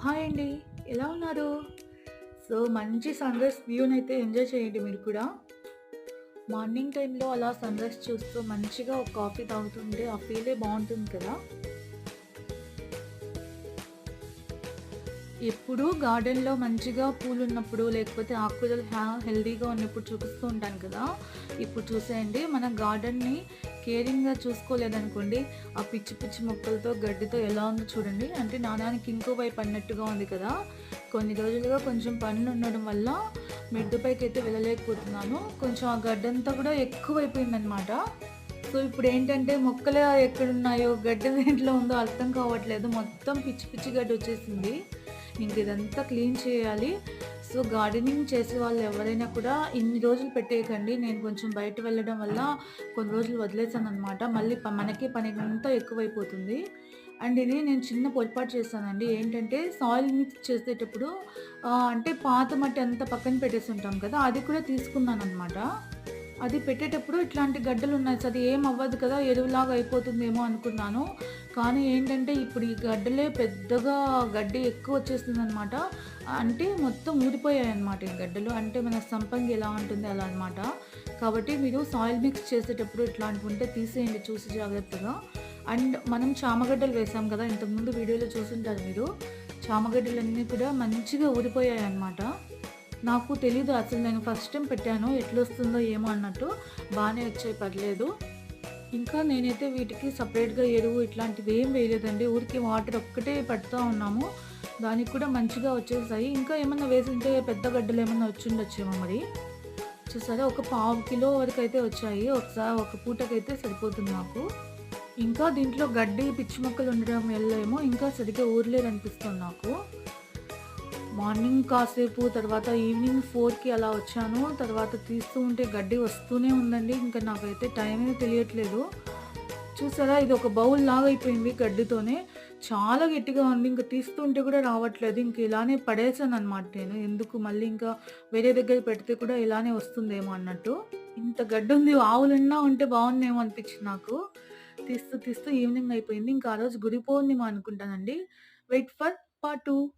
Hi అండి. ఎలా ఉన్నారు? సో, మంచి సన్రైస్ వ్యూని అయితే ఎంజాయ్ చేయండి మీరు కూడా. మార్నింగ్ టైంలో అలా సన్‌రైజ్ చూస్తూ మంచిగా ఒక కాఫీ తాగుతుంటే ఆ ఫీలే బాగుంటుంది కదా! ఎప్పుడూ గార్డెన్‌లో మంచిగా పూలు ఉన్నప్పుడు లేకపోతే ఆకుకూరలు హెల్దీగా ఉన్నప్పుడు చూపిస్తూ ఉంటాను కదా! ఇప్పుడు చూసేయండి మన గార్డెన్‌ని కేరింగ్‌గా చూసుకోలేదనుకోండి, ఆ పిచ్చి పిచ్చి మొక్కలతో, గడ్డితో ఎలా ఉందో చూడండి. అంటే నాణానికి ఇంకో వైపు అన్నట్టుగా ఉంది కదా! కొన్ని రోజులుగా కొంచెం పనులుండడం వల్ల మెడ్డుపైకి అయితే వెళ్ళలేకపోతున్నాను. కొంచెం ఆ గడ్డంతా కూడా ఎక్కువైపోయిందనమాట. సో, ఇప్పుడు ఏంటంటే మొక్కలు ఎక్కడున్నాయో, గడ్డి దేంట్లో ఉందో అర్థం కావట్లేదు. మొత్తం పిచ్చి పిచ్చి గడ్డొచ్చేసింది. ఇంక ఇదంతా క్లీన్ చేయాలి. సో, గార్డెనింగ్ చేసే వాళ్ళు ఎవరైనా కూడా ఇన్ని రోజులు పెట్టేయకండి. నేను కొంచెం బయట వెళ్ళడం వల్ల కొన్ని రోజులు వదిలేసాను అనమాట మళ్ళీ మనకి పని అంతా ఎక్కువైపోతుంది. అండ్ ఇది నేను చిన్న పొరపాటు చేశానండి. ఏంటంటే సాయిల్ మిక్స్ చేసేటప్పుడు అంటే పాత మట్టి అంతా పక్కన పెట్టేసి ఉంటాం కదా! అది కూడా తీసుకున్నాననమాట. అది పెట్టేటప్పుడు ఇట్లాంటి గడ్డలు ఉన్నాయి అది ఏం అవ్వదు కదా! ఎరువులాగా అయిపోతుందేమో అనుకున్నాను. కానీ ఏంటంటే ఇప్పుడు ఈ గడ్డలే పెద్దగా గడ్డి ఎక్కువ వచ్చేస్తుంది అనమాట అంటే మొత్తం ఊడిపోయాయన్నమాట ఈ గడ్డలు. అంటే మన సంపంగి ఎలా ఉంటుంది అలా అనమాట. కాబట్టి మీరు సాయిల్ మిక్స్ చేసేటప్పుడు ఇట్లాంటివుంటే తీసేయండి చూసి జాగ్రత్తగా. అండ్ మనం చామగడ్డలు వేసాం కదా! ఇంతకుముందు వీడియోలో చూసుంటారు మీరు. చామగడ్డలన్నీ కూడా మంచిగా ఊడిపోయాయన్నమాట. నాకు తెలీదు అసలు నేను ఫస్ట్ టైం పెట్టాను. ఎట్లొస్తుందో ఏమో అన్నట్టు. బాగానే వచ్చాయి పర్లేదు. ఇంకా నేనైతే వీటికి సపరేట్గా ఎరువు ఇట్లాంటివి ఏం వేయలేదండి. ఊరికి వాటర్ ఒక్కటే పెడుతూ ఉన్నాము. దానికి కూడా మంచిగా వచ్చేసాయి. ఇంకా ఏమన్నా వేసింటే పెద్ద గడ్డలు ఏమైనా వచ్చిండొచ్చేమో మరి. చూసారా ఒక పావు కిలో వరకైతే వచ్చాయి. ఒకసారి ఒక పూటకైతే సరిపోతుంది మాకు. ఇంకా దీంట్లో గడ్డి, పిచ్చి మొక్కలు ఉండడం వల్ల ఏమో ఇంకా సరిగ్గా ఊర్లేదనిపిస్తుంది నాకు. మార్నింగ్ కాసేపు తర్వాత ఈవినింగ్ ఫోర్కి అలా వచ్చాను. తర్వాత తీస్తూ ఉంటే గడ్డి వస్తూనే ఉందండి. ఇంకా నాకైతే టైమే తెలియట్లేదు. చూసారా ఇది ఒక బౌల్ లాగా అయిపోయింది గడ్డితోనే. చాలా గట్టిగా ఉంది. ఇంక తీస్తుంటే కూడా రావట్లేదు. ఇంక ఇలానే పడేసాను అనమాట నేను. ఎందుకు మళ్ళీ ఇంకా వేరే దగ్గర పెడితే కూడా ఇలానే వస్తుందేమో అన్నట్టు. ఇంత గడ్డి ఉంది ఆవులన్నా ఉంటే బాగుందేమో అనిపించింది నాకు. తీస్తూ తీస్తూ ఈవినింగ్ అయిపోయింది. ఇంకా ఆ రోజు గురు పౌర్ణిమ అనుకుంటానండి. Wait for part two